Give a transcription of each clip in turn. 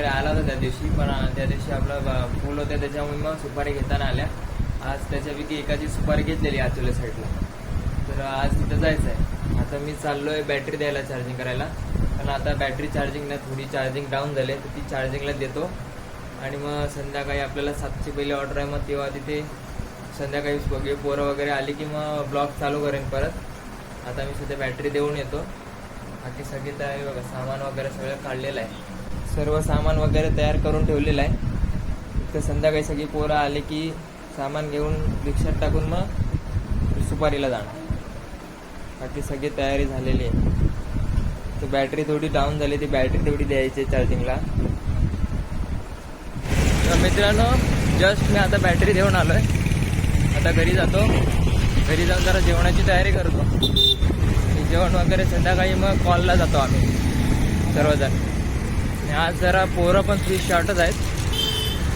वगैरे आला होता त्या दिवशी पण त्या दिवशी आपला ब- फुल होते त्याच्यामुळे मग सुपारी घेताना आल्या. आज त्याच्यापैकी एकाची सुपारी घेतलेली आतुल्या साईडला तर आज तिथं जायचं आहे आता मी चाललोय बॅटरी द्यायला चार्जिंग करायला. पण आता बॅटरी चार्जिंग ना थोडी चार्जिंग डाऊन झाली तर ती चार्जिंगला देतो. आणि मग संध्याकाळी आपल्याला सातची पहिली ऑर्डर आहे मग तेव्हा तिथे संध्याकाळी वगैरे पोरं वगैरे आली की मग ब्लॉग चालू करेन परत. आता मी सध्या बॅटरी देऊन येतो. बाकी सगळी तर बघा सामान वगैरे सगळं काढलेलं आहे. सर्व सामान वगैरे तयार करून ठेवलेलं आहे. तर संध्याकाळी सगळी पोरं आले की सामान घेऊन रिक्षात टाकून मग सुपारीला जाणार. बाकी सगळी तयारी झालेली आहे. तर बॅटरी थोडी डाऊन झाली ती बॅटरी तेवढी द्यायची चार्जिंगला तर मित्रांनो जस्ट मी आता बॅटरी देऊन आलोय. आता घरी जातो. घरी जाऊन जरा जेवणाची तयारी करतो. जेवण वगैरे संध्याकाळी मग कॉलला जातो आम्ही. सर्वजण. आणि आज जरा पोरं पण फ्री शॉर्टच आहेत.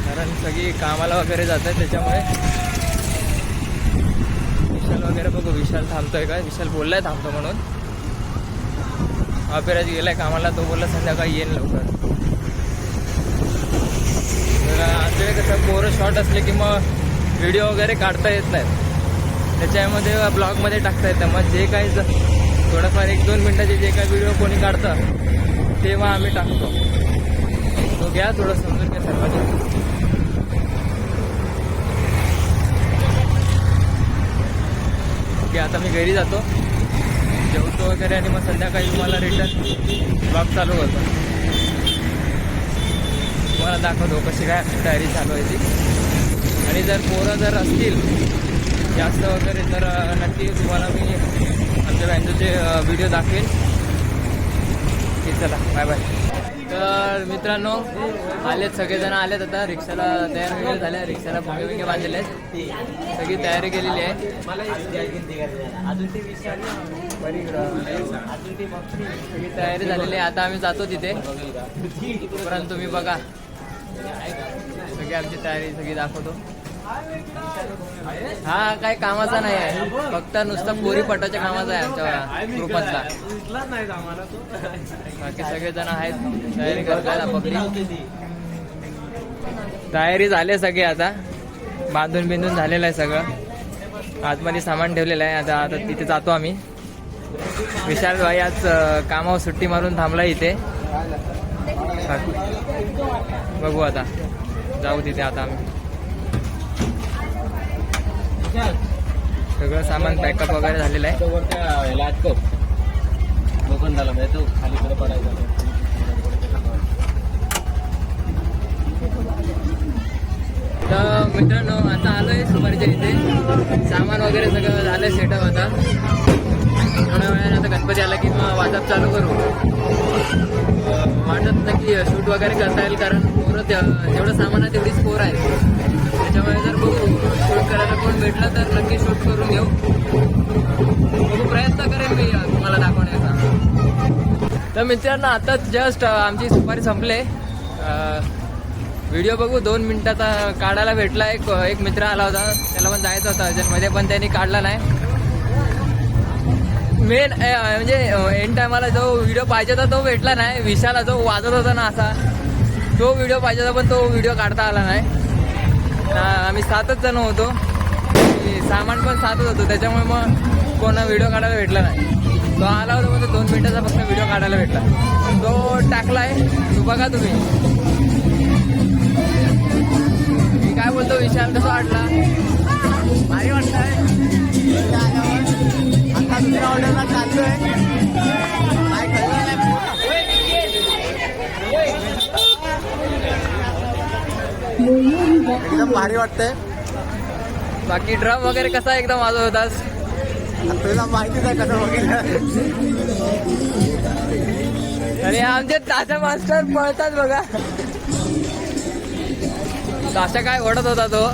कारण सगळी कामाला वगैरे जात आहेत त्याच्यामुळे. विशाल वगैरे बघू विशाल थांबतोय का विशाल बोललाय थांबतो म्हणून. अभिराज गेलाय कामाला तो बोलला संध्याकाळी येईल लवकर. तर आमच्याकडे कसं पोरं शॉर्ट असले की मग व्हिडिओ वगैरे काढता येत नाहीत. त्याच्यामध्ये ब्लॉगमध्ये टाकता येतं मग जे काही थोडंफार एक दोन मिनटाचे जे काही व्हिडिओ कोणी काढतं तेव्हा आम्ही टाकतो. तो घ्या थोडं समजून घ्या सर्वांनी. ओके आता मी घरी जातो. जेवतो वगैरे आणि मग संध्याकाळी तुम्हाला रिटर्न ब्लॉग चालू करतो. तुम्हाला दाखवतो कशी काय तयारी चालू आहे ती. आणि जर पोरं जर असतील जास्त वगैरे तर नक्की तुम्हाला मी आमच्या बँकेचे व्हिडिओ दाखवेन. ठीक चला बाय बाय तर मित्रांनो आलेत सगळेजण आलेत आता. रिक्षाला तयार वगैरे झाल्या. रिक्षाला भोंगे बिंगे बांधलेले आहेत. सगळी तयारी केलेली आहे. सगळी तयारी झालेली आहे. आता आम्ही जातो तिथे. परंतु तुम्ही बघा. सगळी आमची तयारी सगळी दाखवतो. हा काय कामाचा नाही आहे. फक्त नुसतं पोरी पटाच्या कामाचा आहे आमच्या ग्रुपमधला बाकी सगळेजण आहेत. तयारी करतात पब्लिक तयारी झाली सगळी आता. बांधून बिंदून झालेलं आहे सगळं. आतमध्ये सामान ठेवलेलं आहे. आता आता तिथे जातो आम्ही. विशाल भाई आज कामावर सुट्टी मारून थांबला इथे. बघू आता. जाऊ तिथे आता आम्ही. सगळं सामान पॅकअप वगैरे झालेलं आहे. झाला म्हणजे तो पडायचा तर मित्रांनो आता आलोय सुपारीच्या इथे. सामान वगैरे सगळं झालं सेटअप आता. थोड्या वेळाने आता गणपती आला की मग वाजप चालू करू. वाटत नाही की शूट वगैरे करता येईल कारण पोरं जेवढं सामान आहे तेवढीच पोर आहे त्याच्यामुळे जर बघू शूट कोण भेटलं तर नक्की शूट करून घेऊ. बघू प्रयत्न करेन मी तुम्हाला दाखवण्याचा. तर मित्रांनो आता जस्ट आमची सुपारी संपले. व्हिडिओ बघू दोन मिनिटाचा काढायला भेटला. एक एक मित्र आला होता त्याला पण जायचं होतं अर्जंटमध्ये पण त्यांनी काढला नाही. मेन म्हणजे एंड टायमाला जो व्हिडिओ पाहिजे होता तो भेटला नाही. विशाला जो वाजत होता ना असा तो व्हिडिओ पाहिजे होता पण तो व्हिडिओ काढता आला नाही. आम्ही सातच जण होतो. सामान पण सातच होतो त्याच्यामुळे मग कोण व्हिडिओ काढायला भेटला नाही. तो आला होता पण दोन मिनिटाचा फक्त व्हिडिओ काढायला भेटला. तो टाकलाय तो बघा तुम्ही. मी काय बोलतो विशाल कसा वाटला? भारी वाटलाय आता दुसऱ्या ऑर्डरला चाललोय. एकदम भारी वाटतंय. बाकी ड्रम वगैरे कसा एकदम वाजवत होतास तुला माहितीच आहे कसं बघितलं. आणि आमचे ताशा मास्टर पळतात बघा. ताशा काय ओढत होता तो?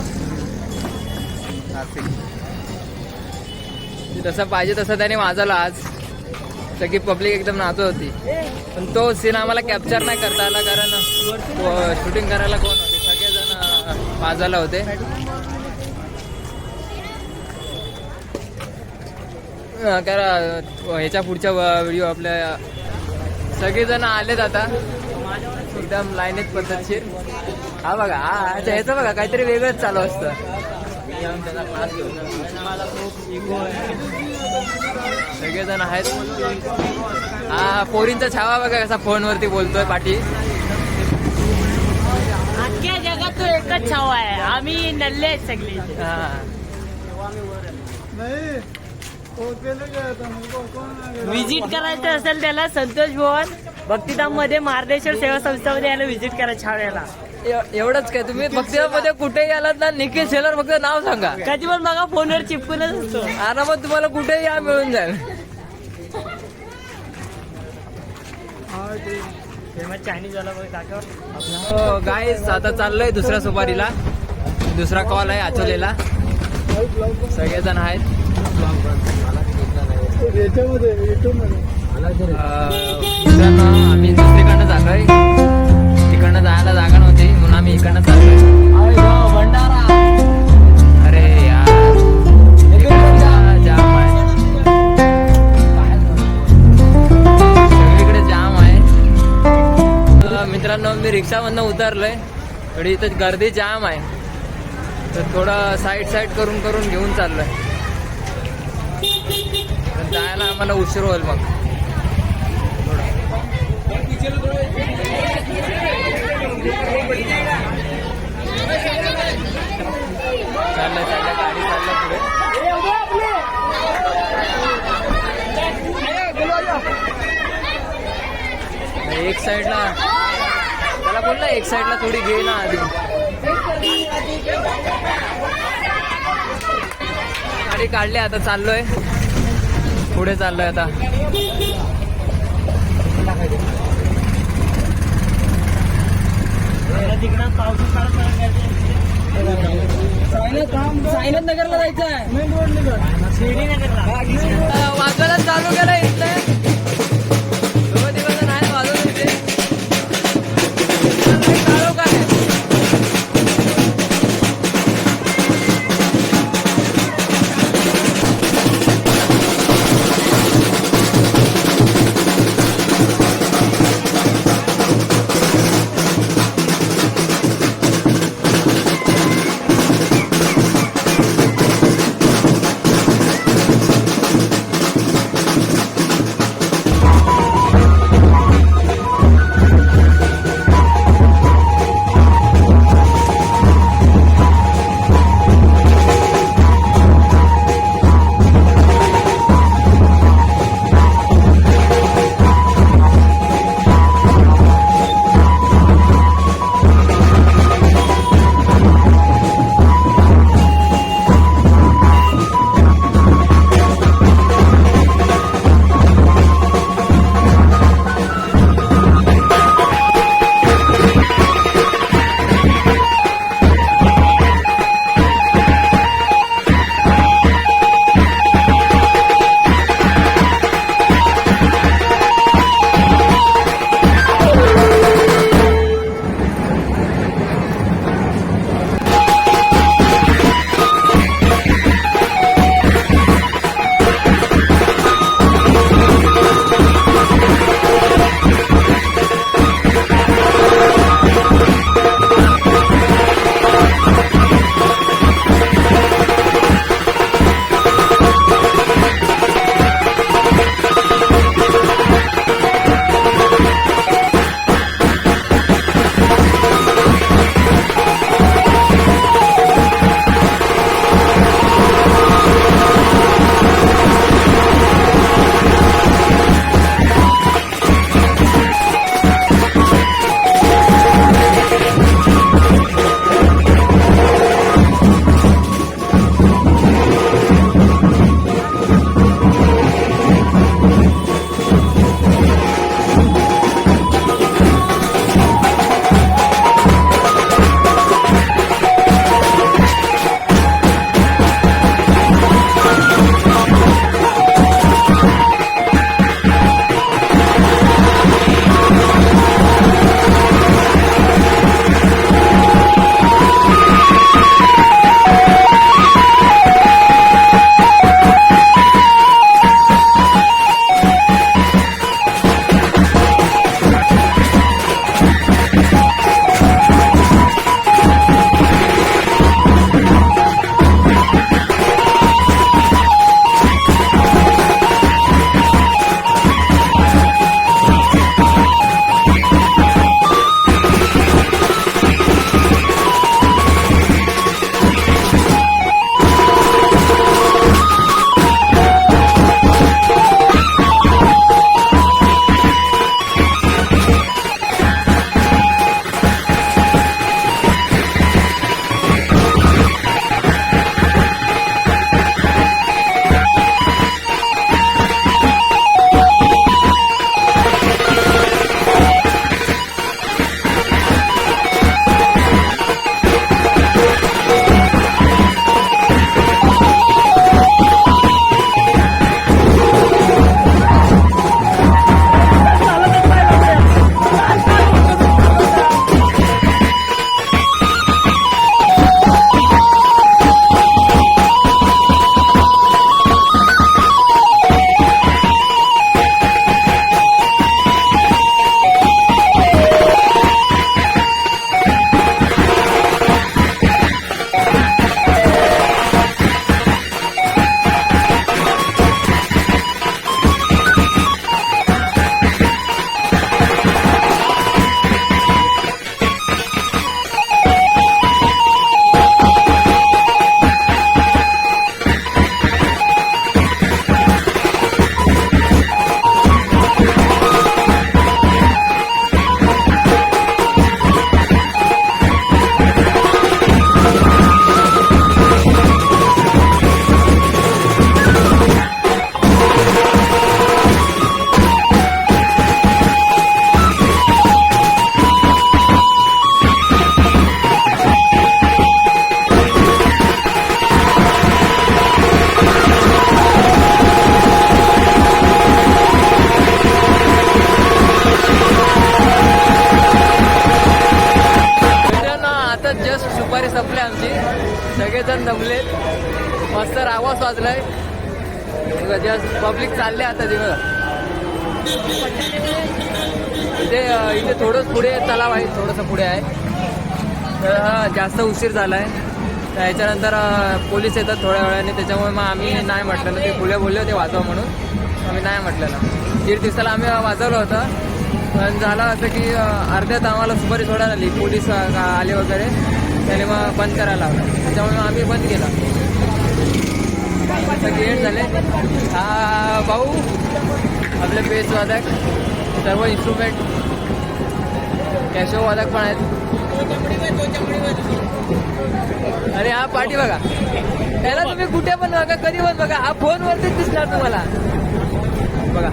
जसं पाहिजे तसं त्याने वाजवला आज. सगळी पब्लिक एकदम नाचत होती. पण तो सीन आम्हाला कॅप्चर नाही करता आला कारण शूटिंग करायला कोण होते? सगळेजण पाजाला होते. करा ह्याच्या पुढच्या व्हिडिओ आपल्या सगळेजण आलेत आता. एकदम लाईनीत पद्धतशीर. हा बघा हा अच्छा, ह्याचं बघा काहीतरी वेगळंच चालू असतं. सगळेजण आहेत. हा पोरींचा छावा बघा कसा फोनवरती बोलतोय पाठी. अख्ख्या जगात तो एकच छावा आहे. आम्ही नल्ले आहेत सगळे. हा. व्हिजिट करायचं असेल त्याला संतोष भवन. भक्तिधाममध्ये मार्गदेश्वर सेवा संस्थामध्ये याला व्हिजिट करा छाव्याला एव- एवढंच काय? तुम्ही मध्ये कुठेही आलात ना निखिल शेलर फक्त नाव सांगा. कधी पण बघा फोनवर चिपकूनच असतो. आरामात तुम्हाला कुठेही या मिळून जाईल. चायनीज दाखव. हो गाईस आता चाललोय दुसऱ्या सुपारीला. दुसरा कॉल आहे आचोलेला. सगळेजण आहेत. अं, मित्रांनो आम्ही दुसरीकडनं चाललोय तिकडनं जायला जागा नव्हती म्हणून आम्ही इकडनं चाललोय. अरे यार जाम आहे. सगळीकडे जाम आहे. मित्रांनो मी रिक्षामधनं उतरलोय. थोडी इथं गर्दी जाम आहे. तर थोडं साईड साईड करून करून घेऊन चाललोय. जायला आम्हाला उशीर होईल मग. चाललंय चाललंय गाडी चाललंय पुढे. एक साईडला. त्याला बोल ना एक साईडला थोडी घे ना आधी. गाडी काढली आता चाललोय. पुढे चाललोय आता. साईनाथ नगरला जायचं आहे वाजवायला चालू केलं इथलं सगळेजण दमलेत मस्त आवाज वाजलाय. जस्ट पब्लिक चालले आता दिवस इथे इथे थोडंच पुढे तलाव आहे थोडंसं पुढे आहे. तर हा जास्त उशीर झालाय. तर याच्यानंतर पोलीस येतात थोड्या वेळाने. त्याच्यामुळे मग आम्ही नाही म्हटलं ते फुले बोलले होते वाजवा म्हणून. आम्ही नाही म्हटलेलं दीड दिवसाला आम्ही वाजवलं होतं. पण झालं असं की अर्ध्यात आम्हाला सुपारी सोडायला आली पोलीस आले वगैरे. त्याने मग बंद करायला लावलं. त्याच्यामुळे मग आम्ही बंद केलं. गेट झाले. हा भाऊ आपले बेस वादक सर्व इन्स्ट्रुमेंट कॅशो वादक पण आहेत. अरे हा पाठी बघा. त्याला तुम्ही कुठे पण बघा कधी पण बघा. हा फोनवरतीच दिसणार तुम्हाला. बघा.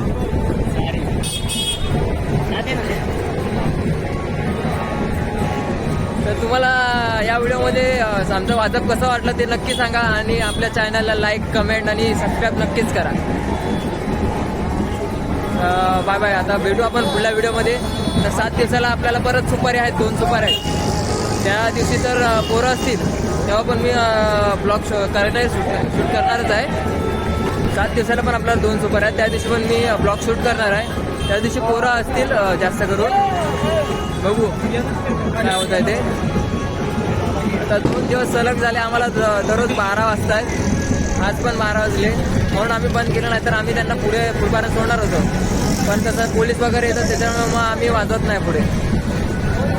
या व्हिडिओमध्ये आमचं वाचप कसं वाटलं ते नक्की सांगा आणि आपल्या चॅनलला लाईक कमेंट आणि सबस्क्राईब नक्कीच करा. बाय बाय आता भेटू आपण पुढल्या व्हिडिओमध्ये. तर सात दिवसाला आपल्याला परत सुपारी आहेत दोन सुपारी आहेत. त्या दिवशी तर पोरं असतील तेव्हा पण मी ब्लॉग करायचं शूट शूट करणारच आहे. सात दिवसाला पण आपल्याला दोन सुपारी आहेत. त्या दिवशी पण मी ब्लॉग शूट करणार आहे. त्या दिवशी पोरं असतील जास्त करून. बघू. काय होत आहे ते? आता दोन दिवस सलग झाले आम्हाला द- दररोज बारा वाजता आहेत आज पण बारा वाजले. म्हणून आम्ही बंद केलं नाही तर आम्ही त्यांना पुढे पुढपर्यंत सोडणार होतो. पण तसं पोलीस वगैरे येतात त्याच्यामुळे मग आम्ही वाजवत नाही पुढे.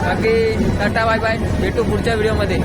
बाकी टाटा बाय बाय. भेटू पुढच्या व्हिडिओमध्ये